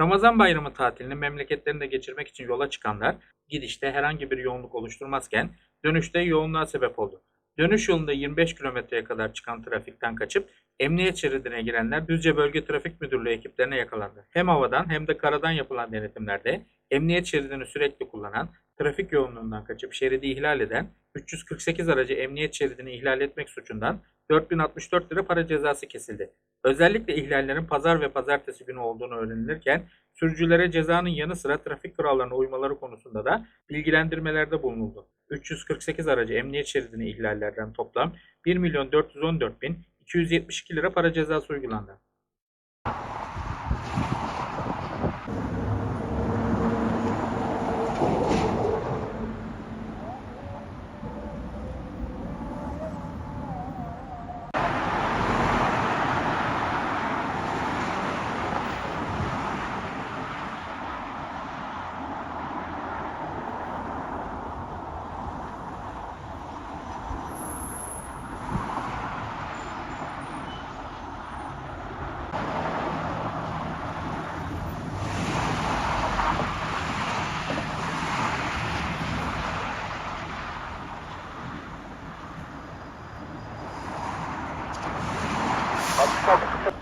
Ramazan bayramı tatilini memleketlerinde geçirmek için yola çıkanlar gidişte herhangi bir yoğunluk oluşturmazken dönüşte yoğunluğa sebep oldu. Dönüş yolunda 25 kilometreye kadar çıkan trafikten kaçıp emniyet şeridine girenler Düzce Bölge Trafik Müdürlüğü ekiplerine yakalandı. Hem havadan hem de karadan yapılan denetimlerde emniyet şeridini sürekli kullanan, trafik yoğunluğundan kaçıp şeridi ihlal eden 348 aracı emniyet şeridini ihlal etmek suçundan 4064 lira para cezası kesildi. Özellikle ihlallerin pazar ve pazartesi günü olduğunu öğrenilirken sürücülere cezanın yanı sıra trafik kurallarına uymaları konusunda da bilgilendirmelerde bulunuldu. 348 aracı emniyet şeridini ihlallerden toplam 1 milyon 414 bin 272 lira para cezası uygulandı. trouble.